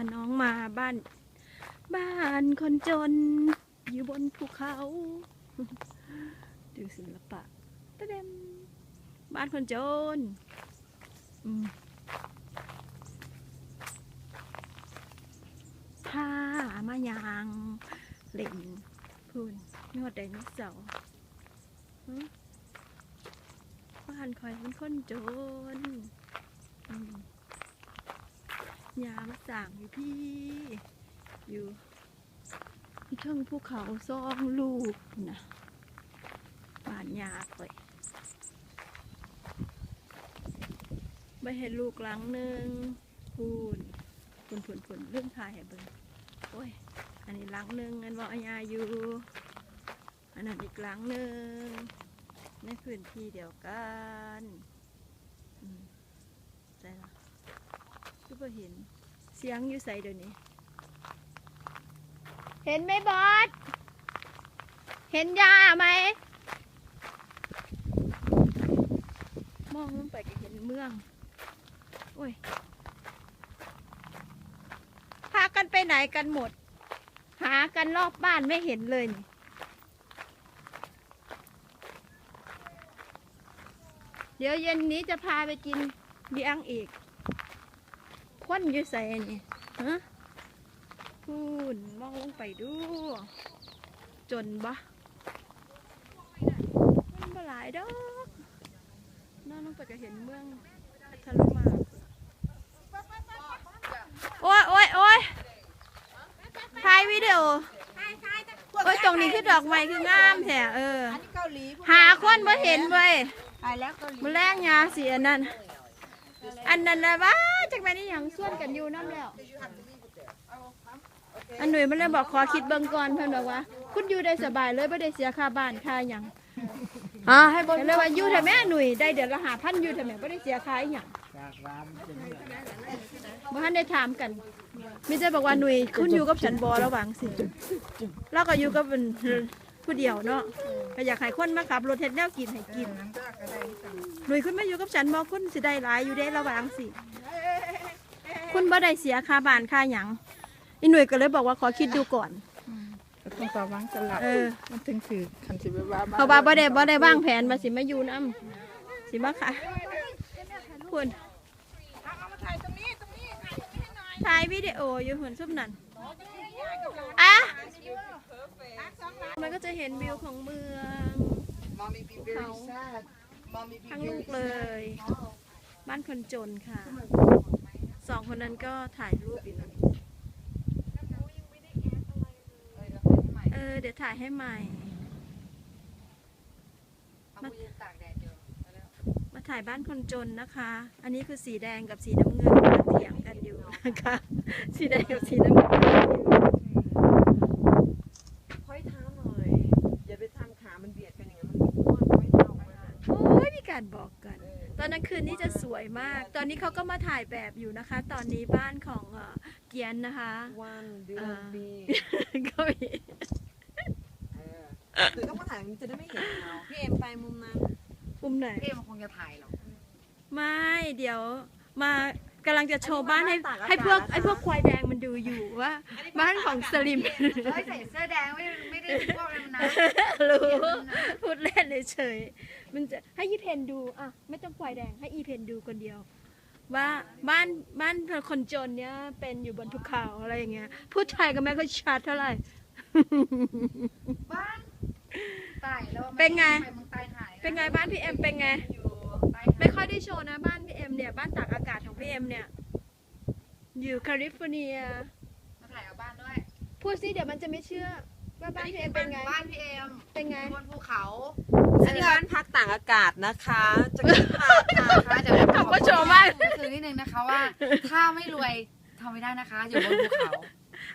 าน้องมาบ้าน บ้านคนจน อยู่บนภูเขา ดูศิลปะตะเดมบ้านคนจนอืมพามายางเล่นพูนยอดไดโนเสาร์บ้านคอยเป็นคนจน อืม ยามาสั่งอยู่พี่ อยู่ที่เทิงภูเขาซองลูกนะบ้านยากเลยไม่เห็นลูกหลังหนึ่งพูนพูนพูนพูนเรื่องถ่ายเบิ่งโอ้ย อันนี้หลังหนึ่งอันว่าอาญาอยู่ อันนั้นอีกหลังหนึ่งในพื้นที่เดียวกัน อืมใช่ละ คือบ่เห็น เสียงอยู่ใส่เดี๋ยวนี้ เห็นไหมบอส เห็นยาไหม มองลงไปก็เห็นเมือง โอ้ย พากันไปไหนกันหมด หากันรอบบ้านไม่เห็นเลยนี่เดี๋ยวเย็นนี้จะพาไปกินเลี้ยงอีก ควันอยู่ใส่นี่ฮะพูนมองลงไปดู จนบะมันบ่หลายดอกนอนลงไปก็เห็นเมืองทะลุมาโอ้ยโอ้ยโอ้ยถ่ายวิดีโอโอ้ยตรงนี้คือดอกไม้คืองามแท้เอออันนี้เกาหลีหาคนบ่เห็นเว้ยไปแล้วเกาหลีมาแรงยาสีอันนั้น อันนั้นนะว่า จากแม่นี่หยังส่วนกันอยู่น้ำแล้ว อันหนุ่ยมันเลยบอกขอคิดเบิ่งก่อนเพิ่นบอกว่า คุณอยู่ได้สบายเลยไม่ได้เสียค่าบ้านค่าหยังอ่าให้บอกเลยว่าอยู่แต่แม่หนุ่ยได้เดือนละหาพันอยู่แต่แม่ไม่ได้เสียค่าอหย่างบ่ทันได้ถามกันมิจะบอกว่าหนุ่ยคุณอยู่กับฉันบอระหว่างสิเราก็อยู่กับเป็นผู้เดียวเนาะก็อยากให้คนมาขับรถเฮ็ดแนวกินให้กิน หนุ่ยคุณมาอยู่กับฉันบอกคุณสิได้หลายอยู่ได้ระหว่างสิ คุณบ่ได้เสียค่าบ้านค่าหยังอีหนุ่ยก็เลยบอกว่าขอคิดดูก่อน ก็ต้องระวังสลับเออ มันถึงถือคันสิบว่าเพราะว่าบ่ได้บ่ได้วางแผนมาสิมาอยู่นํสิมาค่ะคุณถ่ายวิดีโออยู่หุ่นซุปนั่นอะมันก็จะเห็นวิวของเมืองมอมมีบี very sad มอมมีบีทั้งลูกเลย บ้านคนจนค่ะ สองคนนั้นก็ถ่ายรูปอยู่นะเออ เดี๋ยวถ่ายให้ใหม่ มามาถ่ายบ้านคนจนนะคะ อันนี้คือสีแดงกับสีน้ำเงินกำลังเถียงกันอยู่นะคะ สีแดงกับสีน้ำเงิน ค่อยเท้าหน่อย อย่าไปทำขา มันเบียดกันอย่างนั้นมันอ้วนค่อยเท้ามา โอ้ยมีการบอกกัน ต อนกลางคืนนี่จะสวยมาก ตอนนี้เขาก็มาถ่ายแบบอยู่นะคะ ตอนนี้บ้านของเอ่อเกียนนะคะวันเดือนอ่าปีก็มีเออหรือต้องมาถ่ายอย่างนี้จะได้ไม่เห็นเราพี่เอ็มไปมุมนั้นมุมไหนพี่เอ็มคงจะถ่ายหรอกไม่เดี๋ยวมากำลังจะโชว์บ้านให้อันนี้บ้านตากอากาศให้พวกนะคะไอ้พวกควายแดงมันดูอยู่ว่า บ้านของสลิมเฮ้ยใส่เสื้อแดงไม่ไม่ได้พวกนั้นนะรู้พูด เล่นเฉยๆมันจะให้อีเพนดูอะไม่ต้องควายแดง ให้อีเพนดูคนเดียว ว่าบ้านบ้านคนจนเนี้ยเป็นอยู่บนภูเขาอะไรอย่างเงี้ยพูดไทยก็ไม่ค่อยชัดเท่าไหร่ บ้านตายแล้วเป็นไงมึงตายหายเป็นไงบ้านพี่เอ็มเป็นไงตายไม่ค่อยได้โชว์นะบ้านพี่เอ็มเนี่ยบ้านตากอากาศของพี่เอ็มเนี่ย อยู่แคลิฟอร์เนีย มาถ่ายเอาบ้านด้วย พูดสิเดี๋ยวมันจะไม่เชื่อ ว่าบ้านพี่เอ็มเป็นไง บ้านพี่เอ็มเป็นไง บนภูเขาอันนี้บ้านพักต่างอากาศนะคะจะขึ้นมานะคะเดี๋ยวคำว่าโชว์มาก คือนิดนึงนะคะว่า ถ้าไม่รวย ทำไม่ได้นะคะ อยู่บนภูเขา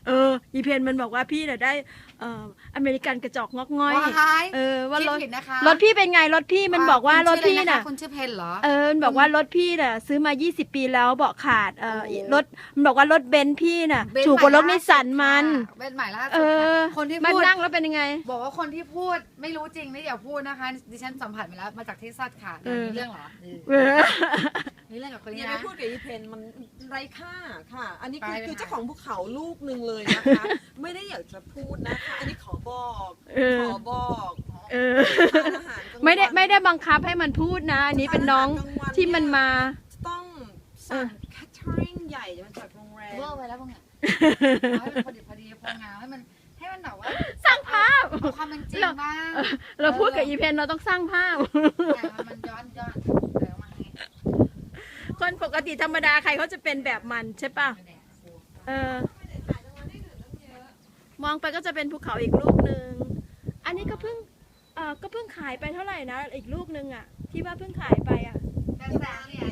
เอออีเพนมันบอกว่าพี่เนี่ยได้เอ่ออเมริกันกระจอกงอกง่อย ว้ายเออว่ารถคิดผิดนะคะรถพี่เป็นไงรถพี่มันบอกว่ารถคุณชื่พี่ออะไรน่ะ คุณชื่อเพนเหรอ เออมันบอกว่ารถพี่น่ะ ซื้อมา 20 ปีแล้วเบาะขาดเออรถมันบอกว่ารถเบนซ์พี่น่ะ เบนซ์ถูกกว่ารถใหม่นิสสันมัน ค่ะเบนซ์ใหม่ล่าสุดเออค่ะคนที่มันพูดนั่งแล้วเป็นยังไง บอกว่าคนที่พูดไม่รู้จริงนี่อย่าพูดนะคะ ดิฉันสัมผัสมาแล้วมาจากเท็กซัสค่ะเออ มีเรื่องเหรอเออ นี่เล่นกับคนอนี้ย่าไปนะ พูดกับอีเพนมันไร้ค่าค่ะ อันนี้คือไปเลยคือค่ะ เจ้าของภูเขาลูกหนึ่งเลยนะคะ ไม่ได้อยากจะพูดนะคะ อันนี้ขอบอกเออ ขอบอกเออ ทานอาหารกลางวันไม่ได้ไม่ได้บังคับให้มันพูดนะ อันนี้เป็นน้องทาาหารกลางวัที่มันมา ต้องสั่งแคทเทอริงใหญ่มาจากโรงแรมเวอร์ไปแล้วพวกเนี้ยเอาให้มันพอดีพอดีพองามให้มันให้มันแบบว่าสร้างภาพ เอาความเป็นจริงบ้างเออเราพูดกับอีเพนเราต้องสร้างภาพแต่มันย้อนย้อนเดี๋ยวมาไง คนปกติธรรมดาใครเขาจะเป็นแบบมันใช่ป่ะ เออ มองไปก็จะเป็นภูเขาอีกลูกหนึ่ง อันนี้ก็เพิ่ง เออก็เพิ่งขายไปเท่าไหร่นะ อีกลูกหนึ่งอะที่ว่าเพิ่งขายไปอะแต่แสงเนี่ย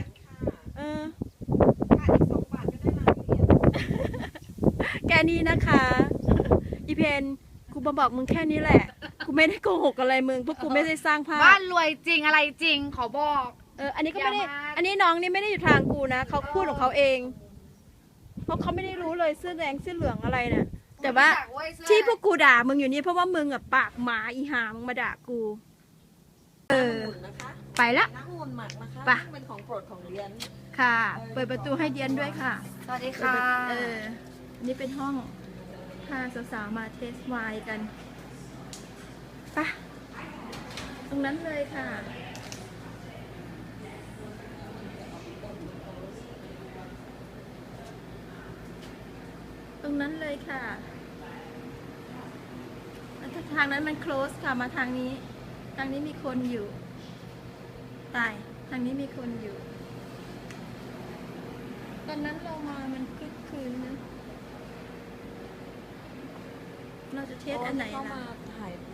เออขาดอีกสองบาทก็ได้ร้านเหรียญแกนี้นะคะ อีเพนกูมาบอกมึงแค่นี้แหละ กูไม่ได้โกหกอะไรมึงพวกกูไม่ได้สร้างภาบ้าพนรวยจริงอะไรจริงขอบอกเอออันนี้ก็ไม่ได้อย่ามาอันนี้น้องนี่ไม่ได้อยู่ทางกูนะเขาพูดของเขาเอง เพราะเขาไม่ได้รู้เลยเสื้อแดงเสื้อเหลืองอะไรเนี่ยแต่ว่ารู้จักเยเสื้อที่พวกกูด่ามึงอยู่นี่เพราะว่ามึงอะปากหมาอีหามึงมาด่ากู เออน้ำอุ่นนะคะไปละน้ำอุ่นหมักนะคะไปซึ่งเป็นของโปรดของเรียน ค่ะ เปิดประตูให้เดียนด้วยค่ะ สวัสดีค่ะ เออ นี่เป็นห้องพาสาวๆมาเทสไวน์กันไปะตรงนั้นเลยค่ะ ตรง นั้นเลยค่ะทางนั้นมัน close ค่ะ มาทางนี้ ทางนี้มีคนอยู่ ตาย ทางนี้มีคนอยู่ ตอนนั้นเรามามันคึกคืนนะ เราจะเทสอันไหนล่ะ